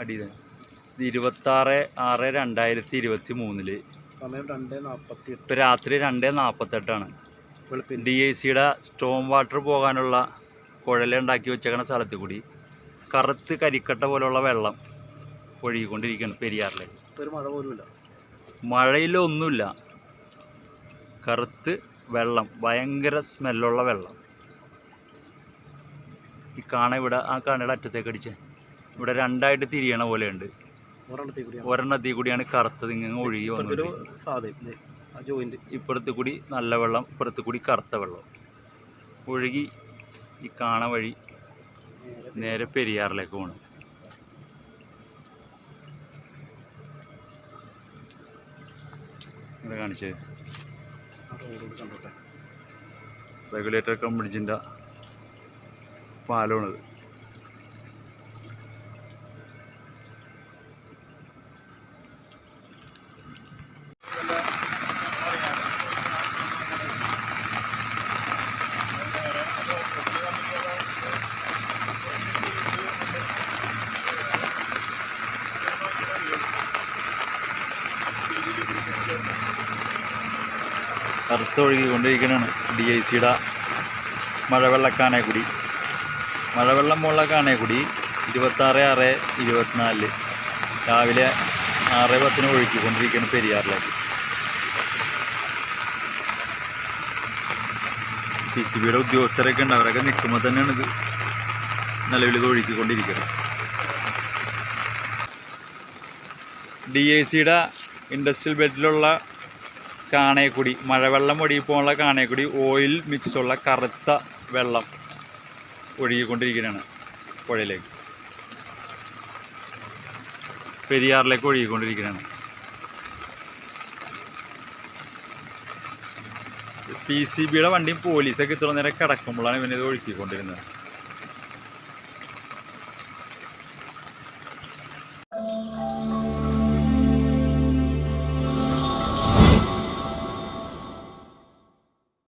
അടിയിൽ ഇത് ഇരുപത്താറ് ആറ് രണ്ടായിരത്തി ഇരുപത്തി മൂന്നിൽ സമയം രണ്ട് നാൽപ്പത്തി എട്ട് ഇപ്പോൾ രാത്രി രണ്ട് നാൽപ്പത്തെട്ടാണ് ഡി ഐ സിയുടെ സ്റ്റോം വാട്ടർ പോകാനുള്ള കുഴലുണ്ടാക്കി വെച്ചേക്കണ സ്ഥലത്ത് കൂടി കറുത്ത് കരിക്കട്ട പോലുള്ള വെള്ളം ഒഴുകിക്കൊണ്ടിരിക്കുകയാണ് പെരിയാറിലേക്ക് ഒരു മഴ പോലുമില്ല. മഴയിലൊന്നുമില്ല കറുത്ത് വെള്ളം ഭയങ്കര സ്മെല്ലുള്ള വെള്ളം. ഈ കാണ ഇവിടെ ആ കാണയുടെ അറ്റത്തേക്ക് അടിച്ചേ. ഇവിടെ രണ്ടായിട്ട് തിരിയണ പോലെയുണ്ട്. ഒരെണ്ണത്തിൽ കൂടിയാണ്. തീ കൂടിയാണ് കറുത്തത് ഇങ്ങനെ ഒഴുകി വന്നത്. ഇപ്പുറത്ത് കൂടി നല്ല വെള്ളം ഇപ്പുറത്ത് കൂടി കറുത്ത വെള്ളം. ഒഴുകി ഈ കാണ വഴി നേരെ പെരിയാറിലേക്ക് പോകണം ഇവിടെ കാണിച്ചത് റെഗുലേറ്റർ കം ബ്രിഡ്ജിന്റെ പാലമാണിത് കറുത്തൊഴുകിക്കൊണ്ടിരിക്കുന്നതാണ് ഡി ഐ സിയുടെ മഴവെള്ളക്കാനേക്കുടി. മഴവെള്ളം മുള്ള കാനേക്കുടി ഇരുപത്താറ് ആറ് ഇരുപത്തിനാലിൽ രാവിലെ ആറ് പത്തിന് ഒഴുക്കിക്കൊണ്ടിരിക്കുകയാണ് പെരിയാറിലേക്ക്. പി സി ബിയുടെ ഉദ്യോഗസ്ഥരൊക്കെ ഉണ്ട്. അവരൊക്കെ നിൽക്കുമ്പോൾ തന്നെയാണ് ഇത് നിലവിൽ ഇത് ഒഴുക്കിക്കൊണ്ടിരിക്കുന്നത്. ഡി ഐ സിയുടെ ഇൻഡസ്ട്രിയൽ ബെഡിലുള്ള കാണേക്കുടി മഴവെള്ളം ഒഴുകിപ്പോകാനുള്ള കാണേക്കുടി ഓയിൽ മിക്സുള്ള കറുത്ത വെള്ളം ഒഴുകിക്കൊണ്ടിരിക്കുകയാണ് പുഴയിലേക്ക്. പെരിയാറിലേക്ക് ഒഴുകിക്കൊണ്ടിരിക്കുകയാണ് പി സി ബിയുടെ വണ്ടിയും പോലീസൊക്കെ ഇത്ര നേരം കിടക്കുമ്പോഴാണ് ഇവനിത് ഒഴുക്കിക്കൊണ്ടിരുന്നത്.